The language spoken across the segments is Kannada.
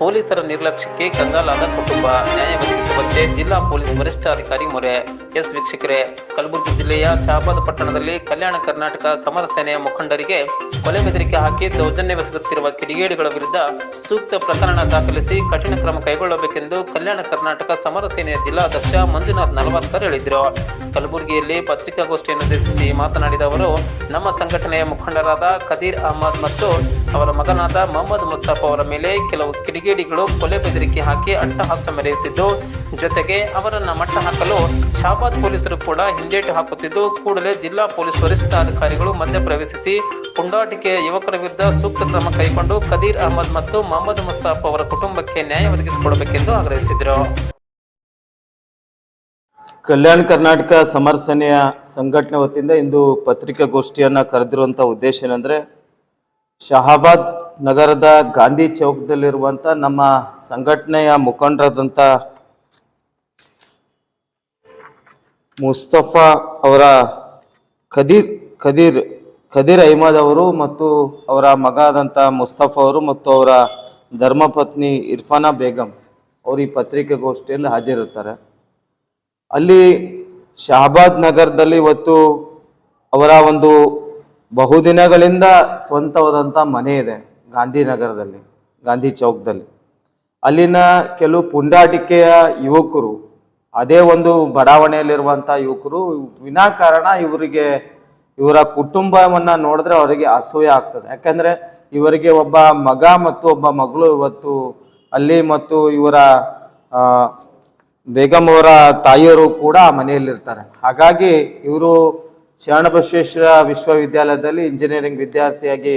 ಪೊಲೀಸರ ನಿರ್ಲಕ್ಷ್ಯಕ್ಕೆ ಕಂಗಾಲಾದ ಕುಟುಂಬ ನ್ಯಾಯ ಒದಗಿಸುವಂತೆ ಜಿಲ್ಲಾ ಪೊಲೀಸ್ ವರಿಷ್ಠಾಧಿಕಾರಿ ಮೊರೆ. ಎಸ್ ವೀಕ್ಷಕರೇ, ಕಲಬುರಗಿ ಜಿಲ್ಲೆಯ ಶಹಾಬಾದ್ ಪಟ್ಟಣದಲ್ಲಿ ಕಲ್ಯಾಣ ಕರ್ನಾಟಕ ಸಮರ ಸೇನೆಯ ಮುಖಂಡರಿಗೆ ಕೊಲೆ ಬೆದರಿಕೆ ಹಾಕಿ ದೌರ್ಜನ್ಯವೆಸಗುತ್ತಿರುವ ಕಿಡಿಗೇಡಿಗಳ ವಿರುದ್ಧ ಸೂಕ್ತ ಪ್ರಕರಣ ದಾಖಲಿಸಿ ಕಠಿಣ ಕ್ರಮ ಕೈಗೊಳ್ಳಬೇಕೆಂದು ಕಲ್ಯಾಣ ಕರ್ನಾಟಕ ಸಮರ ಸೇನೆಯ ಜಿಲ್ಲಾಧ್ಯಕ್ಷ ಮಂಜುನಾಥ್ ನಲವತ್ಕರ್ ಹೇಳಿದರು. ಕಲಬುರಗಿಯಲ್ಲಿ ಪತ್ರಿಕಾಗೋಷ್ಠಿಯನ್ನು ಉದ್ದೇಶಿಸಿ ಮಾತನಾಡಿದ ಅವರು, ನಮ್ಮ ಸಂಘಟನೆಯ ಮುಖಂಡರಾದ ಖದೀರ್ ಅಹಮದ್ ಮತ್ತು ಅವರ ಮಗನಾದ ಮೊಹಮ್ಮದ್ ಮುಸ್ತಾಫ್ ಅವರ ಮೇಲೆ ಕೆಲವು ಕಿಡಿಗೇಡಿಗಳು ಕೊಲೆ ಬೆದರಿಕೆ ಹಾಕಿ ಅಟ್ಟಹಾಸ ಮೆರೆಯುತ್ತಿದ್ದು, ಜೊತೆಗೆ ಅವರನ್ನು ಮಟ್ಟ ಹಾಕಲು ಶಾಬಾದ್ ಪೊಲೀಸರು ಕೂಡ ಹಿಂದೇಟು ಹಾಕುತ್ತಿದ್ದು, ಕೂಡಲೇ ಜಿಲ್ಲಾ ಪೊಲೀಸ್ ವರಿಷ್ಠಾಧಿಕಾರಿಗಳು ಮಧ್ಯಪ್ರವೇಶಿಸಿ ಪುಂಡಾಟಿಕೆಯ ಯುವಕರ ವಿರುದ್ಧ ಸೂಕ್ತ ಕ್ರಮ ಕೈಗೊಂಡು ಕದೀರ್ ಅಹಮದ್ ಮತ್ತು ಮೊಹಮ್ಮದ್ ಮುಸ್ತಾಫ್ ಅವರ ಕುಟುಂಬಕ್ಕೆ ನ್ಯಾಯ ಒದಗಿಸಿಕೊಡಬೇಕೆಂದು ಆಗ್ರಹಿಸಿದರು. ಕಲ್ಯಾಣ ಕರ್ನಾಟಕ ಸಮರ್ಸನೆಯ ಸೇನೆಯ ಸಂಘಟನೆ ವತಿಯಿಂದ ಇಂದು ಪತ್ರಿಕಾಗೋಷ್ಠಿಯನ್ನು ಕರೆದಿರುವಂಥ ಉದ್ದೇಶ ಏನಂದರೆ ಶಹಾಬಾದ್ ನಗರದ ಗಾಂಧಿ ಚೌಕದಲ್ಲಿರುವಂಥ ನಮ್ಮ ಸಂಘಟನೆಯ ಮುಖಂಡರಾದಂಥ ಮುಸ್ತಫಾ ಅವರ ಖದೀರ್ ಖದೀರ್ ಖದೀರ್ ಅಹ್ಮದ್ ಅವರು ಮತ್ತು ಅವರ ಮಗ ಆದಂಥ ಮುಸ್ತಫಾ ಅವರು ಮತ್ತು ಅವರ ಧರ್ಮಪತ್ನಿ ಇರ್ಫಾನಾ ಬೇಗಂ ಅವರು ಈ ಪತ್ರಿಕಾಗೋಷ್ಠಿಯಲ್ಲಿ ಹಾಜರಿರ್ತಾರೆ ಅಲ್ಲಿ ಶಹಾಬಾದ್ ನಗರದಲ್ಲಿ ಇವತ್ತು ಅವರ ಒಂದು ಬಹುದಿನಗಳಿಂದ ಸ್ವಂತವಾದಂಥ ಮನೆ ಇದೆ ಗಾಂಧಿನಗರದಲ್ಲಿ, ಗಾಂಧಿ ಚೌಕದಲ್ಲಿ. ಅಲ್ಲಿನ ಕೆಲವು ಪುಂಡಾಟಿಕೆಯ ಯುವಕರು, ಅದೇ ಒಂದು ಬಡಾವಣೆಯಲ್ಲಿರುವಂಥ ಯುವಕರು ವಿನಾಕಾರಣ ಇವರಿಗೆ, ಇವರ ಕುಟುಂಬವನ್ನು ನೋಡಿದ್ರೆ ಅವರಿಗೆ ಅಸೂಯೆ ಆಗ್ತದೆ. ಯಾಕಂದರೆ ಇವರಿಗೆ ಒಬ್ಬ ಮಗ ಮತ್ತು ಒಬ್ಬ ಮಗಳು ಇವತ್ತು ಅಲ್ಲಿ ಮತ್ತು ಇವರ ಬೇಗಂ ಅವರ ತಾಯಿಯವರು ಕೂಡ ಮನೆಯಲ್ಲಿರ್ತಾರೆ. ಹಾಗಾಗಿ ಇವರು ಶರಣಬಸವೇಶ್ವರ ವಿಶ್ವವಿದ್ಯಾಲಯದಲ್ಲಿ ಇಂಜಿನಿಯರಿಂಗ್ ವಿದ್ಯಾರ್ಥಿಯಾಗಿ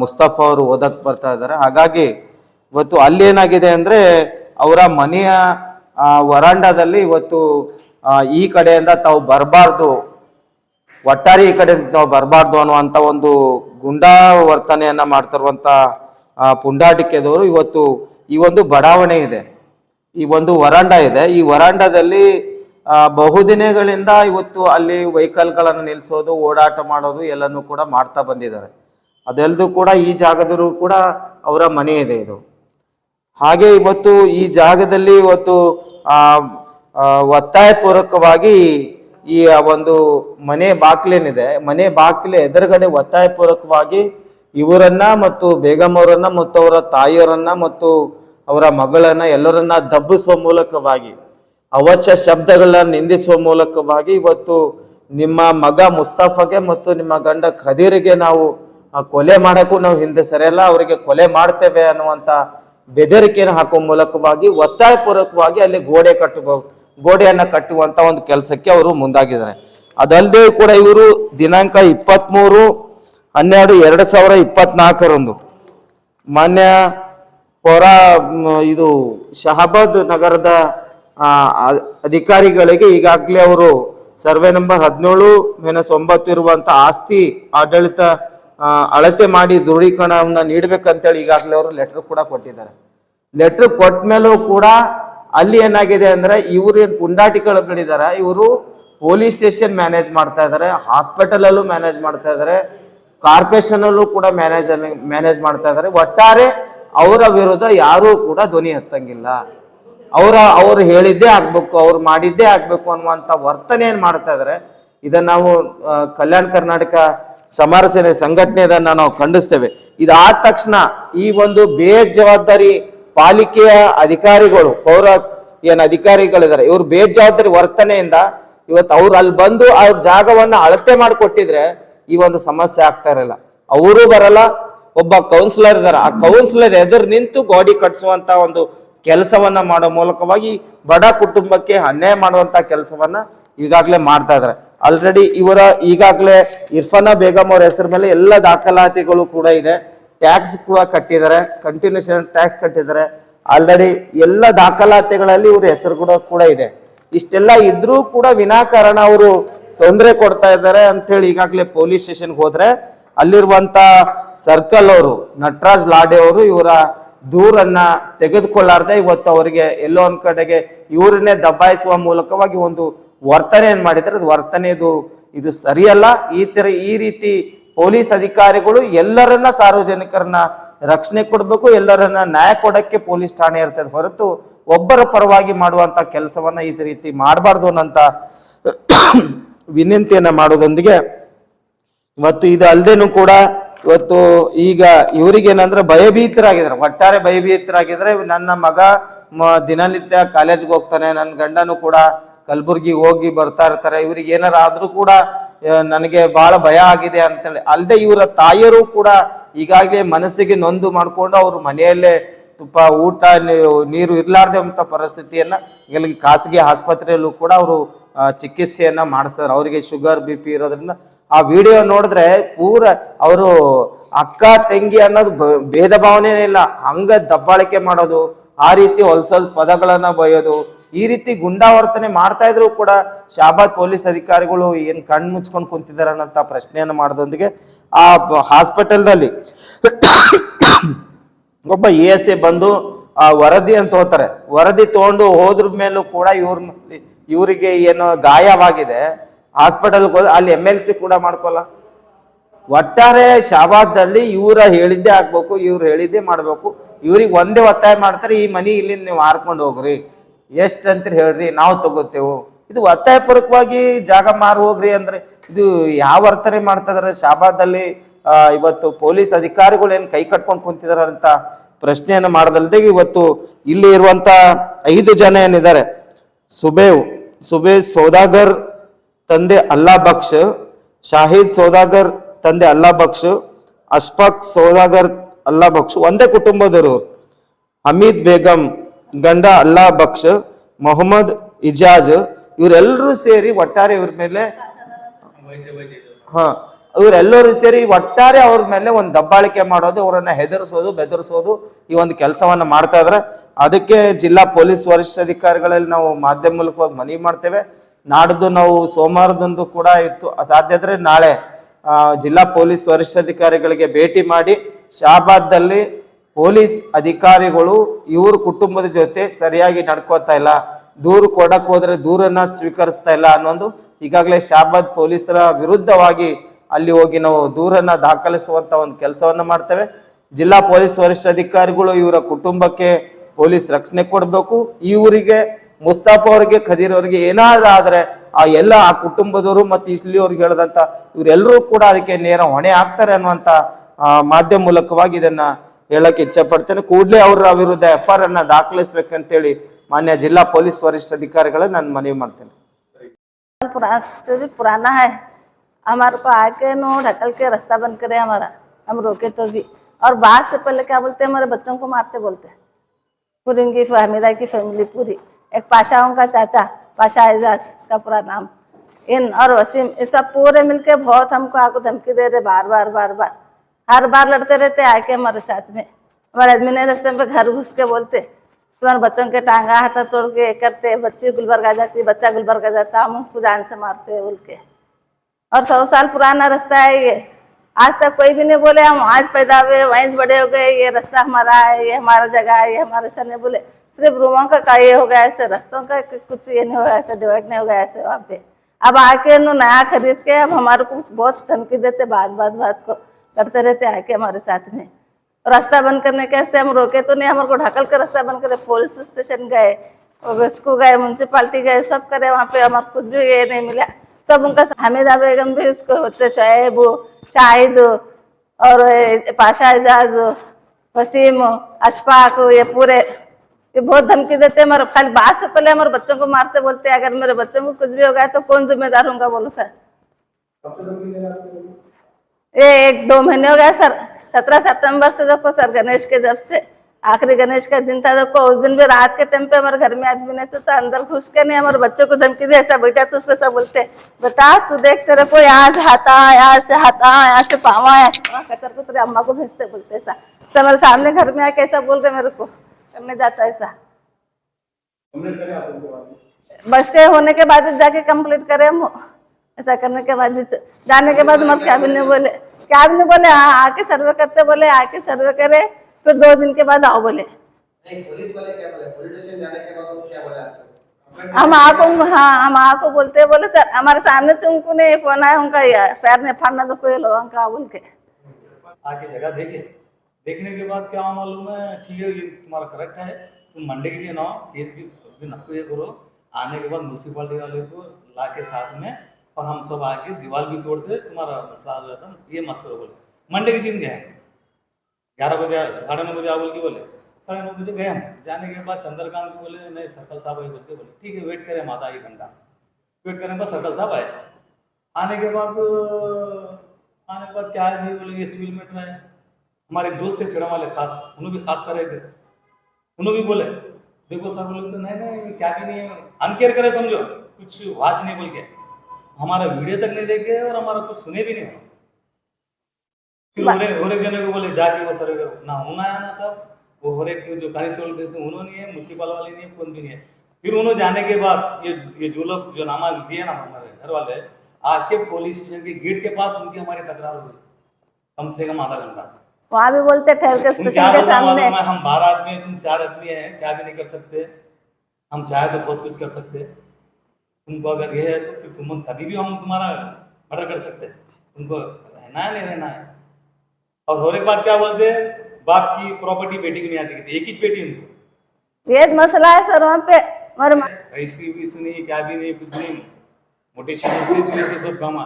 ಮುಸ್ತಫಾ ಅವರು ಓದಕ್ಕೆ ಬರ್ತಾ ಇದ್ದಾರೆ. ಹಾಗಾಗಿ ಇವತ್ತು ಅಲ್ಲಿ ಏನಾಗಿದೆ ಅಂದರೆ ಅವರ ಮನೆಯ ವರಾಂಡದಲ್ಲಿ ಇವತ್ತು ಈ ಕಡೆಯಿಂದ ತಾವು ಬರಬಾರ್ದು, ಒಟ್ಟಾರೆ ಈ ಕಡೆಯಿಂದ ತಾವು ಬರಬಾರ್ದು ಅನ್ನುವಂಥ ಒಂದು ಗುಂಡಾ ವರ್ತನೆಯನ್ನ ಮಾಡ್ತಿರುವಂಥ ಪುಂಡಾಟಿಕೆದವರು ಇವತ್ತು ಈ ಒಂದು ಬಡಾವಣೆ ಇದೆ. ಈ ಒಂದು ವರಾಂಡ ಇದೆ. ಈ ವರಾಂಡದಲ್ಲಿ ಬಹುದಿನಗಳಿಂದ ಇವತ್ತು ಅಲ್ಲಿ ವೆಹಿಕಲ್ಗಳನ್ನು ನಿಲ್ಲಿಸೋದು ಓಡಾಟ ಮಾಡೋದು ಎಲ್ಲನೂ ಕೂಡ ಮಾಡ್ತಾ ಬಂದಿದ್ದಾರೆ. ಅದೆಲ್ಲದೂ ಕೂಡ ಈ ಜಾಗದಲ್ಲೂ ಕೂಡ ಅವರ ಮನೆ ಇದೆ ಇದು. ಹಾಗೆ ಇವತ್ತು ಈ ಜಾಗದಲ್ಲಿ ಇವತ್ತು ಒತ್ತಾಯಪೂರ್ವಕವಾಗಿ ಈ ಒಂದು ಮನೆ ಬಾಕ್ಲೇನಿದೆ ಮನೆ ಬಾಕ್ಲೆ ಎದುರುಗಡೆ ಒತ್ತಾಯಪೂರ್ವಕವಾಗಿ ಇವರನ್ನ ಮತ್ತು ಬೇಗಮ್ ಅವರನ್ನ ಮತ್ತು ಅವರ ತಾಯಿಯವರನ್ನ ಮತ್ತು ಅವರ ಮಗಳನ್ನ ಎಲ್ಲರನ್ನ ದಬ್ಬಿಸುವ ಮೂಲಕವಾಗಿ ಅವಚ ಶಬ್ದಗಳನ್ನ ನಿಂದಿಸುವ ಮೂಲಕವಾಗಿ ಇವತ್ತು ನಿಮ್ಮ ಮಗ ಮುಸ್ತಾಫಗೆ ಮತ್ತು ನಿಮ್ಮ ಗಂಡ ಖದೀರಿಗೆ ನಾವು ಕೊಲೆ ಮಾಡೋಕ್ಕೂ ನಾವು ಹಿಂದೆ ಸರಿಯಲ್ಲ, ಅವರಿಗೆ ಕೊಲೆ ಮಾಡ್ತೇವೆ ಅನ್ನುವಂಥ ಬೆದರಿಕೆಯನ್ನು ಹಾಕುವ ಮೂಲಕವಾಗಿ ಒತ್ತಾಯಪೂರ್ವಕವಾಗಿ ಅಲ್ಲಿ ಗೋಡೆ ಕಟ್ಟುವ, ಗೋಡೆಯನ್ನ ಕಟ್ಟುವಂತ ಒಂದು ಕೆಲಸಕ್ಕೆ ಅವರು ಮುಂದಾಗಿದ್ದಾರೆ. ಅದಲ್ಲದೆ ಕೂಡ ಇವರು ದಿನಾಂಕ ಇಪ್ಪತ್ತ್ಮೂರು ಹನ್ನೆರಡು ಎರಡು ಸಾವಿರ ಇಪ್ಪತ್ನಾಲ್ಕರಂದು ಮಾನ್ಯ ಪೌರ ಇದು ಶಹಾಬಾದ್ ನಗರದ ಅಧಿಕಾರಿಗಳಿಗೆ ಈಗಾಗಲೇ ಅವರು ಸರ್ವೆ ನಂಬರ್ ಹದಿನೇಳು ಮೈನಸ್ ಒಂಬತ್ತು ಇರುವಂತ ಆಸ್ತಿ ಆಡಳಿತ ಅಳತೆ ಮಾಡಿ ದೃಢೀಕರಣವನ್ನು ನೀಡಬೇಕಂತೇಳಿ ಈಗಾಗಲೇ ಅವರು ಲೆಟರ್ ಕೂಡ ಕೊಟ್ಟಿದ್ದಾರೆ. ಲೆಟರ್ ಕೊಟ್ಟ ಮೇಲೂ ಕೂಡ ಅಲ್ಲಿ ಏನಾಗಿದೆ ಅಂದ್ರೆ ಇವ್ರು ಏನ್ ಪುಂಡಾಟಿಗಳಿದ್ದಾರೆ ಇವರು ಪೊಲೀಸ್ ಸ್ಟೇಷನ್ ಮ್ಯಾನೇಜ್ ಮಾಡ್ತಾ ಇದ್ದಾರೆ ಹಾಸ್ಪಿಟಲ್ ಅಲ್ಲೂ ಮ್ಯಾನೇಜ್ ಮಾಡ್ತಾ ಇದ್ದಾರೆ ಕಾರ್ಪೊರೇಷನ್ ಅಲ್ಲೂ ಕೂಡ ಮ್ಯಾನೇಜ್ ಮ್ಯಾನೇಜ್ ಮಾಡ್ತಾ ಇದ್ದಾರೆ. ಒಟ್ಟಾರೆ ಅವರ ವಿರುದ್ಧ ಯಾರೂ ಕೂಡ ಧ್ವನಿ ಎತ್ತಂಗಿಲ್ಲ. ಅವರ, ಅವರು ಹೇಳಿದ್ದೇ ಆಗ್ಬೇಕು, ಅವ್ರು ಮಾಡಿದ್ದೇ ಆಗ್ಬೇಕು ಅನ್ನುವಂಥ ವರ್ತನೆ ಏನು ಮಾಡ್ತಾ ಇದ್ದಾರೆ ಇದನ್ನು ನಾವು ಕಲ್ಯಾಣ ಕರ್ನಾಟಕ ಸಮರ ಸೇನೆ ಸಂಘಟನೆ ಇದನ್ನು ನಾವು ಖಂಡಿಸ್ತೇವೆ. ಇದಾದ ತಕ್ಷಣ ಈ ಒಂದು ಬೇಜವಾಬ್ದಾರಿ ಪಾಲಿಕೆಯ ಅಧಿಕಾರಿಗಳು, ಪೌರ ಏನು ಅಧಿಕಾರಿಗಳಿದ್ದಾರೆ ಇವರು ಬೇಜವಾಬ್ದಾರಿ ವರ್ತನೆಯಿಂದ ಇವತ್ತು ಅವ್ರು ಅಲ್ಲಿ ಬಂದು ಅವ್ರ ಜಾಗವನ್ನು ಅಳತೆ ಮಾಡಿಕೊಟ್ಟಿದ್ರೆ ಈ ಒಂದು ಸಮಸ್ಯೆ ಆಗ್ತಾ ಇರಲ್ಲ. ಅವರು ಬರಲ್ಲ, ಒಬ್ಬ ಕೌನ್ಸಿಲರ್ ಇದ್ದಾರೆ ಆ ಕೌನ್ಸಿಲರ್ ಎದುರು ನಿಂತು ಗೋಡಿ ಕಟ್ಸುವಂತ ಒಂದು ಕೆಲಸವನ್ನ ಮಾಡೋ ಮೂಲಕವಾಗಿ ಬಡ ಕುಟುಂಬಕ್ಕೆ ಅನ್ಯಾಯ ಮಾಡುವಂತ ಕೆಲಸವನ್ನ ಈಗಾಗಲೇ ಮಾಡ್ತಾ ಇದಾರೆ. ಆಲ್ರೆಡಿ ಇವರ ಈಗಾಗಲೇ ಇರ್ಫಾನಾ ಬೇಗಂ ಅವರ ಹೆಸರ ಮೇಲೆ ಎಲ್ಲ ದಾಖಲಾತಿಗಳು ಕೂಡ ಇದೆ. ಟ್ಯಾಕ್ಸ್ ಕೂಡ ಕಟ್ಟಿದ್ದಾರೆ. ಕಂಟಿನ್ಯೂಷನ್ ಟ್ಯಾಕ್ಸ್ ಕಟ್ಟಿದ್ದಾರೆ. ಆಲ್ರೆಡಿ ಎಲ್ಲ ದಾಖಲಾತಿಗಳಲ್ಲಿ ಇವ್ರ ಹೆಸರು ಕೂಡ ಕೂಡ ಇದೆ. ಇಷ್ಟೆಲ್ಲ ಇದ್ರೂ ಕೂಡ ವಿನಾಕಾರಣ ಅವರು ತೊಂದರೆ ಕೊಡ್ತಾ ಇದ್ದಾರೆ ಅಂತೇಳಿ ಈಗಾಗಲೇ ಪೊಲೀಸ್ ಸ್ಟೇಷನ್ಗೆ ಹೋದ್ರೆ ಅಲ್ಲಿರುವಂತ ಸರ್ಕಲ್ ಅವರು, ನಟರಾಜ್ ಲಾಡೆ ಅವರು ಇವರ ದೂರನ್ನ ತೆಗೆದುಕೊಳ್ಳಾರ್ದೆ ಇವತ್ತು ಅವರಿಗೆ ಎಲ್ಲೋ ಒಂದ್ ಕಡೆಗೆ ಇವರನ್ನೇ ದಬ್ಬಾಯಿಸುವ ಮೂಲಕವಾಗಿ ಒಂದು ವರ್ತನೆ ಏನ್ ಮಾಡಿದ್ರೆ ಅದು ವರ್ತನೆ ಇದು ಸರಿಯಲ್ಲ. ಈ ತರ ಈ ರೀತಿ ಪೊಲೀಸ್ ಅಧಿಕಾರಿಗಳು ಎಲ್ಲರನ್ನ ಸಾರ್ವಜನಿಕರನ್ನ ರಕ್ಷಣೆ ಕೊಡಬೇಕು, ಎಲ್ಲರನ್ನ ನ್ಯಾಯ ಕೊಡಕ್ಕೆ ಪೊಲೀಸ್ ಠಾಣೆ ಇರ್ತದೆ ಹೊರತು ಒಬ್ಬರ ಪರವಾಗಿ ಮಾಡುವಂತ ಕೆಲಸವನ್ನ ಈ ರೀತಿ ಮಾಡಬಾರ್ದು ಅನ್ನಂತ ವಿನಂತಿಯನ್ನ ಮಾಡೋದೊಂದಿಗೆ ಮತ್ತು ಇದು ಅಲ್ದೇನು ಕೂಡ ಇವತ್ತು ಈಗ ಇವರಿಗೇನಂದ್ರೆ ಭಯಭೀತರಾಗಿದ್ದಾರೆ. ಒಟ್ಟಾರೆ ಭಯಭೀತರಾಗಿದ್ರೆ ನನ್ನ ಮಗ ದಿನನಿತ್ಯ ಕಾಲೇಜ್ಗೆ ಹೋಗ್ತಾನೆ. ನನ್ನ ಗಂಡನು ಕೂಡ ಕಲಬುರ್ಗಿ ಹೋಗಿ ಬರ್ತಾ ಇರ್ತಾರೆ. ಇವ್ರಿಗೆ ಏನಾರ ಆದ್ರೂ ಕೂಡ ನನಗೆ ಬಹಳ ಭಯ ಆಗಿದೆ ಅಂತೇಳಿ. ಅಲ್ಲದೆ ಇವರ ತಾಯಿಯರು ಕೂಡ ಈಗಾಗಲೇ ಮನಸ್ಸಿಗೆ ನೊಂದು ಮಾಡಿಕೊಂಡು ಅವರು ಮನೆಯಲ್ಲೇ ತುಪ್ಪ, ಊಟ ನೀರು ಇರಲಾರ್ದೆ ಪರಿಸ್ಥಿತಿಯನ್ನ ಇಲ್ಲಿ ಖಾಸಗಿ ಆಸ್ಪತ್ರೆಯಲ್ಲೂ ಕೂಡ ಅವರು ಚಿಕಿತ್ಸೆಯನ್ನ ಮಾಡಿಸ್ತಾರೆ. ಅವರಿಗೆ ಶುಗರ್, ಬಿ ಪಿ ಇರೋದ್ರಿಂದ ಆ ವಿಡಿಯೋ ನೋಡಿದ್ರೆ ಪೂರ ಅವರು ಅಕ್ಕ, ತಂಗಿ ಅನ್ನೋದು ಭೇದ ಭಾವನೆ ಇಲ್ಲ. ಹಂಗ ದಬ್ಬಾಳಿಕೆ ಮಾಡೋದು, ಆ ರೀತಿ ಹೊಲ್ಸಲ್ಸ್ ಪದಗಳನ್ನ ಬಯ್ಯೋದು, ಈ ರೀತಿ ಗುಂಡಾವರ್ತನೆ ಮಾಡ್ತಾ ಇದ್ರು ಕೂಡ ಶಾಬಾದ್ ಪೊಲೀಸ್ ಅಧಿಕಾರಿಗಳು ಏನ್ ಕಣ್ಣು ಮುಚ್ಕೊಂಡು ಕುಂತಿದ್ದಾರೆ ಅನ್ನೋಂಥ ಪ್ರಶ್ನೆಯನ್ನು ಮಾಡೋದೊಂದಿಗೆ ಆ ಹಾಸ್ಪಿಟಲ್ದಲ್ಲಿ ಒಬ್ಬ ಇ ಎಸ್ ಎ ಬಂದು ಆ ವರದಿ ಅಂತ ಹೋಗ್ತಾರೆ ವರದಿ ತಗೊಂಡು ಹೋದ್ರ ಮೇಲೂ ಕೂಡ ಇವ್ರ ಇವರಿಗೆ ಏನೋ ಗಾಯವಾಗಿದೆ. ಹಾಸ್ಪಿಟಲ್ಗೆ ಹೋದ ಅಲ್ಲಿ ಎಂ ಎಲ್ ಸಿ ಕೂಡ ಮಾಡ್ಕೊಲ್ಲ. ಒಟ್ಟಾರೆ ಶಾಬಾದಲ್ಲಿ ಇವರ ಹೇಳಿದ್ದೇ ಆಗ್ಬೇಕು, ಇವ್ರು ಹೇಳಿದ್ದೇ ಮಾಡ್ಬೇಕು. ಇವ್ರಿಗೆ ಒಂದೇ ಒತ್ತಾಯ ಮಾಡ್ತಾರೆ, ಈ ಮನಿ ಇಲ್ಲಿಂದ ನೀವು ಹಾರ್ಕೊಂಡು ಹೋಗ್ರಿ. ಎಷ್ಟ್ ಅಂತ ಹೇಳ್ರಿ, ನಾವು ತಗೋತೇವು. ಇದು ಒತ್ತಾಯಪೂರ್ವಕವಾಗಿ ಜಾಗ ಮಾರು ಹೋಗ್ರಿ ಅಂದ್ರೆ ಇದು ಯಾವ ವರ್ತನೆ ಮಾಡ್ತಾ ಇದಾರೆ ಶಾಬಾದಲ್ಲಿ ಇವತ್ತು ಪೊಲೀಸ್ ಅಧಿಕಾರಿಗಳು ಏನು ಕೈ ಕಟ್ಕೊಂಡು ಕುಂತಿದಾರ ಅಂತ ಪ್ರಶ್ನೆಯನ್ನು ಮಾಡದಲ್ದೆ ಇವತ್ತು ಇಲ್ಲಿ ಇರುವಂತ ಐದು ಜನ ಏನಿದ್ದಾರೆ? ಸುಬೇವ್ ಸುಬೇವ್ ಸೌದಾಗರ್ ತಂದೆ ಅಲ್ಲಾ ಬಕ್ಷ, ಶಾಹಿದ್ ಸೌದಾಗರ್ ತಂದೆ ಅಲ್ಲಾ ಬಕ್ಷ್, ಅಶ್ಫಾಕ್ ಸೌದಾಗರ್ ಅಲ್ಲಾ ಬಕ್ಷ್, ಒಂದೇ ಕುಟುಂಬದವರು. ಹಮೀದ್ ಬೇಗಂ, ಗಂಡ ಅಲ್ಲಾ ಬಕ್ಷ್, ಮೊಹಮ್ಮದ್ ಇಜಾಜ್ ಇವರೆಲ್ಲರೂ ಸೇರಿ ಒಟ್ಟಾರೆ ಇವ್ರ ಮೇಲೆ ಹಾ, ಇವರೆಲ್ಲರೂ ಸೇರಿ ಒಟ್ಟಾರೆ ಅವ್ರ ಮೇಲೆ ಒಂದು ದಬ್ಬಾಳಿಕೆ ಮಾಡೋದು, ಅವರನ್ನ ಹೆದರಿಸೋದು, ಬೆದರ್ಸೋದು ಈ ಒಂದು ಕೆಲಸವನ್ನ ಮಾಡ್ತಾ ಇದ್ರೆ ಅದಕ್ಕೆ ಜಿಲ್ಲಾ ಪೊಲೀಸ್ ವರಿಷ್ಠಾಧಿಕಾರಿಗಳಲ್ಲಿ ನಾವು ಮಾಧ್ಯಮ ಮೂಲಕವಾಗಿ ಮನವಿ ಮಾಡ್ತೇವೆ ನಾಡ್ದು ನಾವು ಸೋಮವಾರದಂದು ಕೂಡ ಇತ್ತು. ಸಾಧ್ಯ ಆದರೆ ನಾಳೆ ಜಿಲ್ಲಾ ಪೊಲೀಸ್ ವರಿಷ್ಠಾಧಿಕಾರಿಗಳಿಗೆ ಭೇಟಿ ಮಾಡಿ, ಶಾಬಾದ್ದಲ್ಲಿ ಪೊಲೀಸ್ ಅಧಿಕಾರಿಗಳು ಇವ್ರ ಕುಟುಂಬದ ಜೊತೆ ಸರಿಯಾಗಿ ನಡ್ಕೋತಾ ಇಲ್ಲ. ದೂರು ಕೊಡಕ್ ಹೋದ್ರೆ ದೂರನ್ನ ಸ್ವೀಕರಿಸ್ತಾ ಇಲ್ಲ ಅನ್ನೋದು ಈಗಾಗಲೇ ಶಾಬಾದ್ ಪೊಲೀಸರ ವಿರುದ್ಧವಾಗಿ ಅಲ್ಲಿ ಹೋಗಿ ನಾವು ದೂರನ್ನ ದಾಖಲಿಸುವಂತ ಒಂದು ಕೆಲಸವನ್ನ ಮಾಡ್ತೇವೆ. ಜಿಲ್ಲಾ ಪೊಲೀಸ್ ವರಿಷ್ಠಾಧಿಕಾರಿಗಳು ಇವರ ಕುಟುಂಬಕ್ಕೆ ಪೊಲೀಸ್ ರಕ್ಷಣೆ ಕೊಡಬೇಕು. ಇವರಿಗೆ ಮುಸ್ತಾಫ್ ಅವರಿಗೆ ಖದೀರ್ ಅವರಿಗೆ ಏನಾದ್ರೂ ಆದ್ರೆ ಆ ಎಲ್ಲ ಆ ಕುಟುಂಬದವರು ಮತ್ತು ಇಸ್ಲಿಯವ್ರಿಗೆ ಹೇಳದಂತ ಇವರೆಲ್ಲರೂ ಕೂಡ ಅದಕ್ಕೆ ನೇರ ಹೊಣೆ ಆಗ್ತಾರೆ ಅನ್ನುವಂತ ಆ, ಮಾಧ್ಯಮ ಮೂಲಕವಾಗಿ ಇದನ್ನ ಹೇಳಕ್ಕೆ ಇಚ್ಛೆ ಪಡ್ತೇನೆ ಕೂಡಲೇ ಅವರ ವಿರುದ್ಧ ಎಫ್ ಆರ್ ಅನ್ನ ದಾಖಲಿಸ್ಬೇಕಂತೇಳಿ ಮಾನ್ಯ ಜಿಲ್ಲಾ ಪೊಲೀಸ್ ವರಿಷ್ಠಾಧಿಕಾರಿಗಳ ನಾನು ಮನವಿ ಮಾಡ್ತೇನೆ साल पुराना से भी पुराना है हमारे को आके नो ढकल के रास्ता बंद करे हमारा हम रोके तो भी और बाद से पहले क्या बोलते हैं हमारे बच्चों को मारते बोलते हैं पूरी उनकी हमीदा की फैमिली पूरी एक पाशाओं का चाचा पाशा एजाज का पूरा नाम। इन और वसीम ये सब पूरे मिलके बहुत हमको आको धमकी दे रहे बार बार बार बार। हर बार लड़ते रहते आके हमारे साथ में। हमारे आदमी ने रास्ते पे घर घुस के बोलते, तुम्हारे बच्चों के टांगा हाथ तोड़ के करते, बच्ची गुलबर्गा जाती, बच्चा गुलबर्गा जाता, हम उनको जान से मारते बोल के। और सौ साल पुराना रास्ता है ये। आज तक कोई भी नहीं बोले, हम आज पैदा हुए, वहीं बड़े हो गए, ये रास्ता हमारा है, ये हमारा जगह है, ये हमारे सर ने बोले। सिर्फ़ रूमों का का ये हो गया ऐसे रास्तों का कुछ ये नहीं होगा, ऐसे डिवाइड नहीं होगा, ऐसे वहाँ पे। अब आके नया खरीद के, अब हमारे को बहुत धमकी देते, बात बात बात को करते रहते आके हमारे साथ में। रास्ता बंद करने के वास्ते हम रोके तो नहीं, हमारे को ढकल कर रास्ता बंद करे पुलिस स्टेशन गए उसको गए म्यूनसिपाली गए, सब करे, वहाँ पे हमारे कुछ भी ये नहीं मिला। सब उनका हमीदा बेगम भी उसको होते शोएब शाहिद, और पाशा एजाज, वसीम, अशफाक, ये पूरे ये बहुत धमकी देते हैं हमारे खाली बात से पहले हमारे बच्चों को मारते बोलते हैं, अगर मेरे बच्चों को कुछ भी हो गया तो कौन जिम्मेदार होगा, बोलो सर। ये एक दो महीने हो गया सर। सत्रह सितंबर से देखो सर गणेश के जब से, आखिरी गणेश का दिन था देखो, उस दिन भी रात के टाइम पे हमारे घर में आदमी नहीं था तो अंदर घुस के नहीं हमारे बच्चों को धमकी दे, ऐसा बेटा तो उसको सब बोलते बता तू देख तेरे को यहाँ से हाथा यहाँ से हाथा यहाँ से पावा है तेरे को अम्मा को भेजते बोलते ऐसा हमारे सामने घर में आके ऐसा बोल रहे मेरे को। करने जाता है ऐसा। बस के होने के बाद जाके कंप्लीट करे हम। ऐसा करने के बाद जाने के बाद हमारे क्या भी नहीं बोले। क्या भी नहीं बोले? हाँ आके सर्वे करते बोले आके सर्वे करे फिर दो दिन के बाद आओ बोले। नहीं पुलिस वाले क्या बोले? पुलिस स्टेशन जाने के बाद वो क्या बोला आपको? हम आपको हाँ हम आपको बोलते हैं, बोले सर हमारे सामने से उनको नहीं फ़ोन आया उनका पैर नहीं फाड़ना तो कोई लोगों बोल के। आके जगह देखे। देखने के बाद क्या मालूम है ठीक है ये तुम्हारा करेक्ट है। तुम मंडे के दिन आओ केस भी भी नको ये करो। आने के बाद म्यूनसिपालिटी वाले को ला के साथ में और हम सब आके दीवार भी तोड़ते तुम्हारा मसला हो जाता। ये मत करो बोले। मंडे के दिन गए ग्यारह बजे, साढ़े नौ बजे आओ बोल के बोले। साढ़े नौ बजे गए हम। जाने के बाद चंद्रकांत को बोले, नहीं, सर्कल साहब आए बोल के बोले, ठीक है वेट करें माता एक घंटा। वेट करने के बाद सर्कल साहब आए। आने के बाद, आने के बाद क्या है जी बोले, ये सिविल मैटर है। हमारे एक दोस्त थे सिड़ा वाले खास उन्होंने भी खास कर रहे थे। उन्होंने भी बोले देखो सर बोले तो नहीं नहीं क्या भी नहीं है अनकेयर करे समझो कुछ वाश नहीं बोल के। हमारा वीडियो तक नहीं देखे और हमारा कुछ सुने भी नहीं। फिर और एक और एक जने को बोले जाके वो सर ना होना है ना सब। वो और एक जो कांस्टेबल थे उन्होंने नहीं है म्यूनसिपल वाले नहीं है कौन भी नहीं है। फिर उन्होंने जाने के बाद ये ये जो लोग जो नामा दिए ना हमारे घर वाले आके पुलिस स्टेशन के गेट के पास उनकी हमारी तकरार हुई कम से कम आधा घंटा। वहाँ भी बोलते ठहर के स्टेशन के सामने। हम बारह आदमी हैं तुम चार आदमी हैं क्या भी नहीं कर सकते। हम चाहे तो बहुत कुछ कर सकते। तुमको अगर ये है तो फिर तुम तभी भी हम तुम्हारा मर्डर कर सकते। तुमको रहना है नहीं रहना है। और और एक बात क्या बोलते हैं बाप की प्रॉपर्टी बेटी को नहीं आती एक ही बेटी उनको। ये मसला है सर वहाँ पे रजिस्ट्री भी सुनी क्या भी नहीं कुछ नहीं। मोटे से से सब काम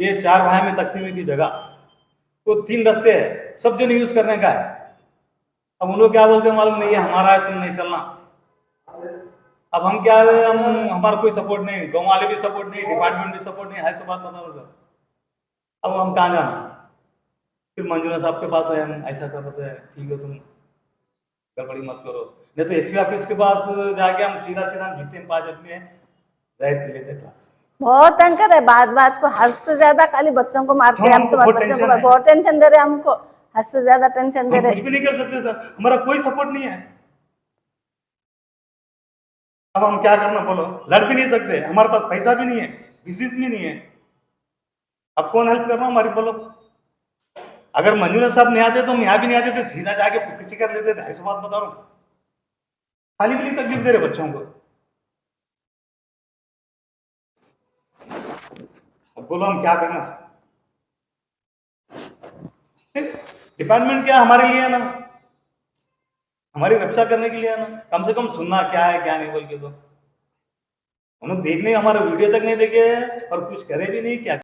ये चार भाई में तकसीम हुई थी जगह। वो तीन रस्ते है। सब जन यूज़ करने का है। अब उन लोग क्या बोलते हैं मालूम नहीं ये हमारा है तुम नहीं चलना। अब हम क्या है, हम, हमारा कोई सपोर्ट नहीं, गाँव वाले भी सपोर्ट नहीं डिपार्टमेंट भी सपोर्ट नहीं, है सो बात बताओ सर। अब हम कहाँ जाना? फिर मंजुला साहब के पास आए हम, ऐसा ऐसा बताया ठीक है तुम, गड़बड़ी मत करो। नहीं तो एसपी ऑफ़िस के पास जाके हम सीधा सीधा हम जीते हैं पाँच आदमी ज़ाहिर लेते हैं क्लास बहुत अंकर है। बात बात को हद से ज़्यादा खाली बच्चों को मारते हैं हम हमको तुम्हारे बहुत बच्चों को बहुत टेंशन दे रहे हैं हमको। हद से ज़्यादा टेंशन दे हम रहे कुछ भी नहीं कर सकते सर। हमारा कोई सपोर्ट नहीं है। अब हम क्या करना बोलो। लड़ भी नहीं सकते। हमारे पास पैसा भी नहीं है बिज़नेस भी नहीं है। अब कौन हेल्प करना हमारी बोलो। अगर मंजूर साहब नहीं आते तो हम यहाँ भी नहीं आते थे। सीधा जाके खुदकुशी कर लेते थे। ऐसा बात बता रहा हूँ। खाली भी नहीं तकलीफ़ दे रहे बच्चों को। अब बोलो हम क्या करना डिपार्टमेंट क्या हमारे लिए है ना? हमारी रक्षा करने के लिए है ना? कम से कम सुनना क्या है, क्या नहीं बोल के तो। उन्होंने देखने, हमारा वीडियो तक नहीं देखे और कुछ करे भी नहीं, क्या